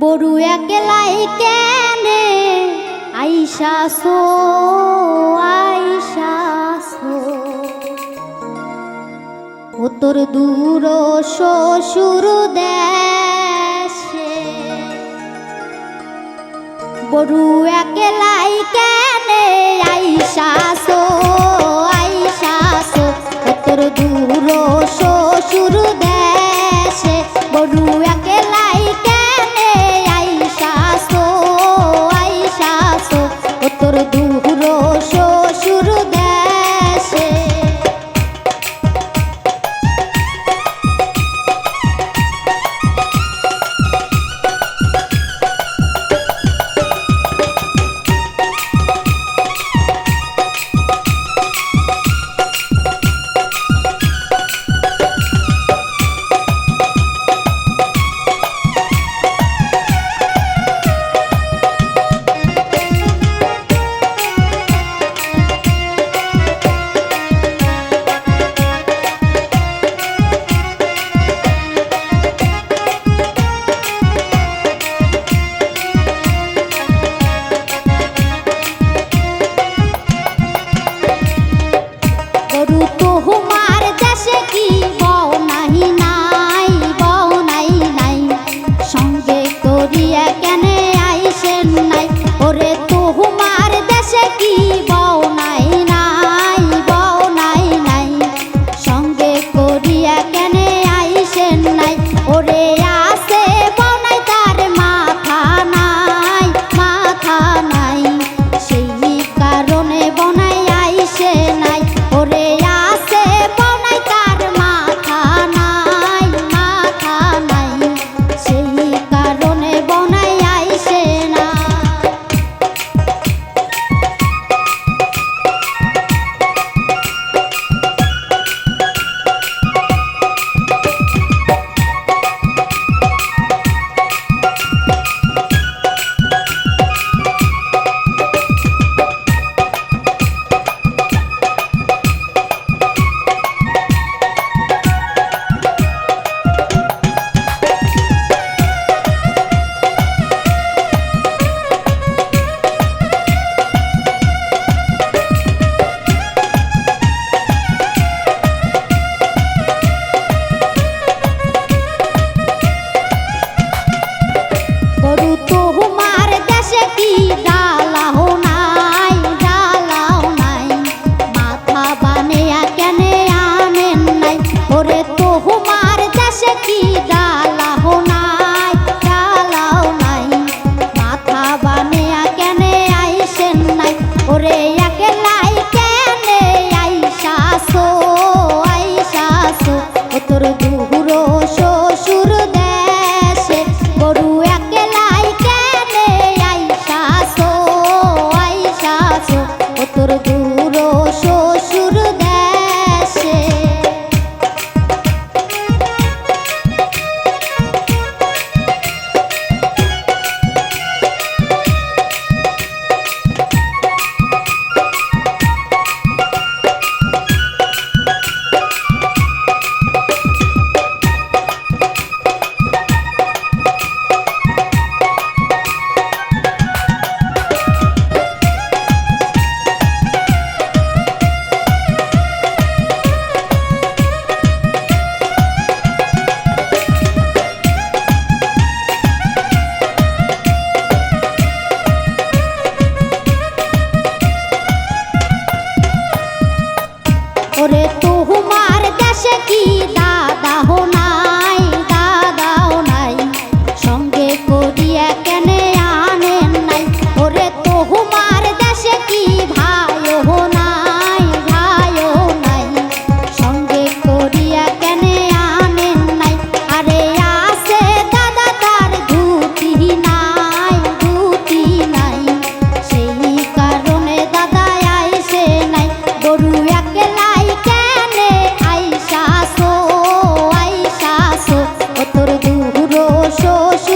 বড়ু একলাই কেনে? আইসা সো আইসা সো। ও তোর দূর শ্বশুর দেশে। বড়ু একলাই কেনে? আইসা সো শোষ